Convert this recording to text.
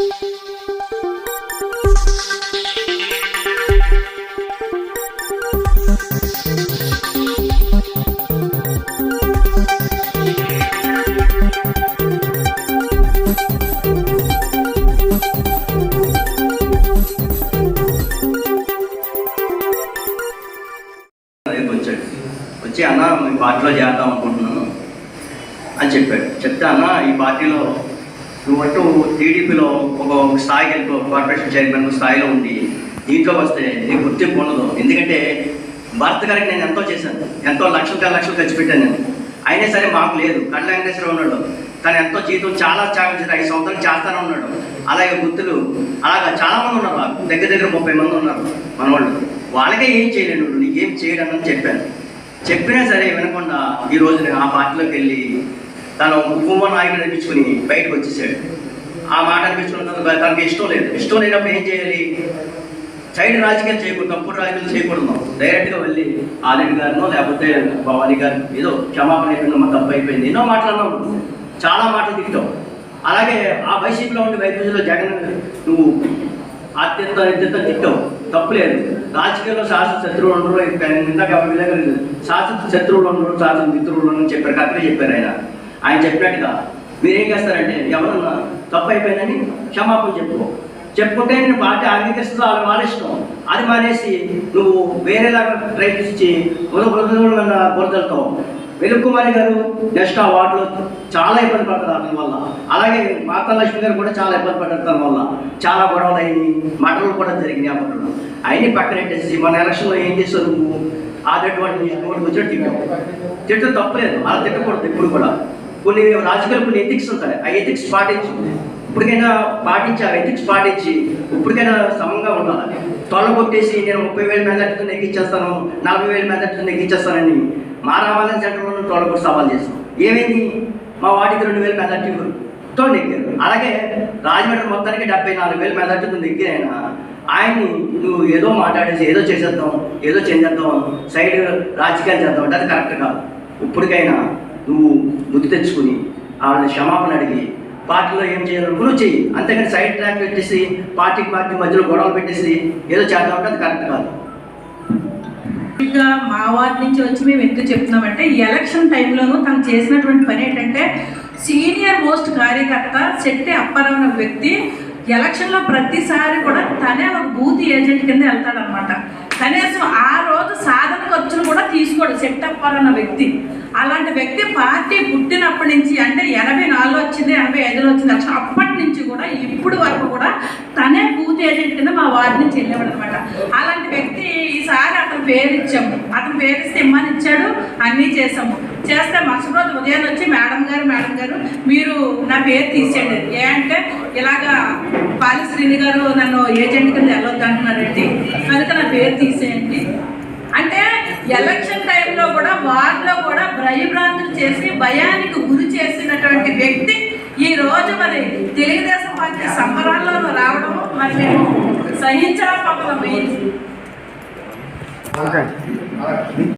వచ్చాడు. వచ్చి అన్న మీ పార్టీలో చేద్దాం అనుకుంటున్నాను అని చెప్పాడు. చెప్తే అన్న ఈ పార్టీలో నువ్వు అంటూ టీడీపీలో ఒక స్థాయికి వెళ్ళిపో కార్పొరేషన్ చైర్మన్ స్థాయిలో ఉండి దీంట్లో వస్తే నీకు గుర్తింపు ఉండదు ఎందుకంటే భర్త గారికి నేను ఎంతో చేశాను. ఎంతో లక్షల లక్షలు ఖర్చు పెట్టాను నేను. అయినా సరే మాకు లేదు. కళ్ళ వెంకటేశ్వర ఉన్నాడు. తను ఎంతో జీతం చాలా త్యాగం ఐదు సంవత్సరాలు చేస్తానే ఉన్నాడు. అలాగే గుర్తులు అలాగా చాలామంది ఉన్నారు దగ్గర దగ్గర ముప్పై మంది ఉన్నారు మన వాళ్ళు వాళ్ళకే ఏం చేయలేడు నువ్వు. నీకేం చేయడం అని చెప్పాను. చెప్పినా సరే వినకుండా ఈ రోజు నేను ఆ పార్టీలోకి వెళ్ళి తను ఉపమ నాయకుడు అనిపించుకుని బయటకు వచ్చేసాడు. ఆ మాట అనిపించుకున్న తనకి ఇష్టం లేదు. ఇష్టం లేనప్పుడు ఏం చేయాలి? సైడ్ రాజకీయాలు చేయకూడదు తప్పుడు రాజకీయాలు చేయకూడదు. డైరెక్ట్గా వెళ్ళి ఆదిత్య గారినో లేకపోతే భవానీ గారు ఏదో క్షమాపణ అయిపోయింది మా తప్పు అయిపోయింది. ఎన్నో మాట్లాడినావు చాలా మాటలు తిట్టావు. అలాగే ఆ వైసీపీలో ఉండే వైద్యులో జగన్ నువ్వు అత్యంత అత్యంత తిట్టావు. తప్పులేదు రాజకీయాల్లో శాశ్వత శత్రువులు ఉండరు. ఇందాక విలేకరు శాశ్వత శత్రువులు ఉండరు శాశ్వత మిత్రులు ఉండరు అని చెప్పారు. కరెక్ట్గా చెప్పారు ఆయన. ఆయన చెప్పినట్టుగా మీరేం చేస్తారంటే ఎవరన్నా తప్పు అయిపోయిందని క్షమాపణ చెప్పుకో. చెప్పుకుంటే నేను పార్టీ అంగీకరిస్తుందో వాళ్ళ వాళ్ళ ఇష్టం అది మానేసి నువ్వు వేరేలాగా ప్రయత్నించి చేసి బురదలతో వెలుకుమారి గారు నెక్స్ట్ ఆ వార్డులో చాలా ఇబ్బంది పడతారు అతని వల్ల. అలాగే మాతా లక్ష్మి గారు కూడా చాలా ఇబ్బంది పడ్డారు తన వల్ల. చాలా గొడవలు అయినాయి మటలు కూడా జరిగినాయి అప్పట్లో అయినా పక్కనెట్టేసి మన ఎలక్షన్లో ఏం చేస్తావు నువ్వు? ఆదటువంటి నోటికి వచ్చినట్టు తిట్టావు. తిట్టడం తప్పలేదు. అలా తిట్టకూడదు ఇప్పుడు కూడా. కొన్ని రాజకీయాలు కొన్ని ఎథిక్స్ ఉంటాయి. ఆ ఎథిక్స్ పాటించి. ఇప్పటికైనా పాటించి ఆ ఎథిక్స్ పాటించి ఇప్పటికైనా సమంగా ఉండాలి? తొల కొట్టేసి నేను ముప్పై వేల మెజార్టీతో నెగ్గించేస్తాను నలభై వేల మెజార్టీతో నెగ్గించేస్తానని మా రామాలయం సెంటర్లో తొల కొట్టి సవాల్ చేస్తాం ఏమైంది? మా వాటికి రెండు వేల మెజార్టీతో నెగ్గారు. అలాగే రాజమండ్రి మొత్తానికి డెబ్బై నాలుగు వేల మెజార్టీతో నెగ్గినైనా ఆయన్ని నువ్వు ఏదో మాట్లాడేసి ఏదో చేసేద్దాం ఏదో చేసేద్దాం సైడ్ రాజకీయాలు చేద్దాం అంటే అది కరెక్ట్ కాదు. ఇప్పటికైనా నువ్వు బుద్ధి తెచ్చుకుని వాళ్ళని క్షమాపణ అడిగి పార్టీలో ఏం చేయాలో నువ్వు చెయ్యి. అంతేకాని సైడ్ ట్రాక్ పెట్టేసి పార్టీకి పార్టీ మధ్యలో గొడవలు పెట్టేసి ఏదో చేద్దాం అంటే అది కరెక్ట్ కాదు. ఇంకా మా వారి నుంచి వచ్చి మేము ఎందుకు చెప్తున్నామంటే ఈ ఎలక్షన్ టైంలోనూ తను చేసినటువంటి పని ఏంటంటే సీనియర్ మోస్ట్ కార్యకర్త శెట్టి అప్పారావు అనే వ్యక్తి ఎలక్షన్లో ప్రతిసారి కూడా తనే ఒక బూత్ ఏజెంట్ కింద వెళ్తాడనమాట కనీసం ఆ రోజు సాధన ఖర్చులు కూడా తీసుకోడు శెట్టి అప్పారావు అన్న వ్యక్తి. అలాంటి వ్యక్తి పార్టీ పుట్టినప్పటి నుంచి అంటే ఎనభై నాలుగులో వచ్చింది ఎనభై ఐదులో వచ్చింది. అసలు అప్పటి నుంచి కూడా ఇప్పుడు వరకు కూడా తనే బూత్ ఏజెంట్ కింద మా వార్డు నుంచి వెళ్ళేవాడు అనమాట. అలాంటి వ్యక్తి ఈసారి అతను పేరు ఇచ్చాము. అతను పేరు ఇస్తే ఇమ్మని ఇచ్చాడు అన్నీ చేసాము చేస్తే మరుసటి రోజు ఉదయం వచ్చి మేడం గారు మేడం గారు మీరు నా పేరు తీసేయండి. ఏ అంటే ఇలాగా పాలి శ్రీని గారు నన్ను ఏజెంట్ కింద వెళ్ళొద్దు అంటున్నారండి కనుక నా పేరు తీసేయండి. అంటే ఎలక్షన్ టైంలో కూడా వార్డులో కూడా భయభ్రాంతులు చేసి భయానికి గురి చేసినటువంటి వ్యక్తి ఈ రోజు మరి తెలుగుదేశం పార్టీ సంబరాల్లోనూ రావడం మరి మేము సహించడం పక్కన పోయింది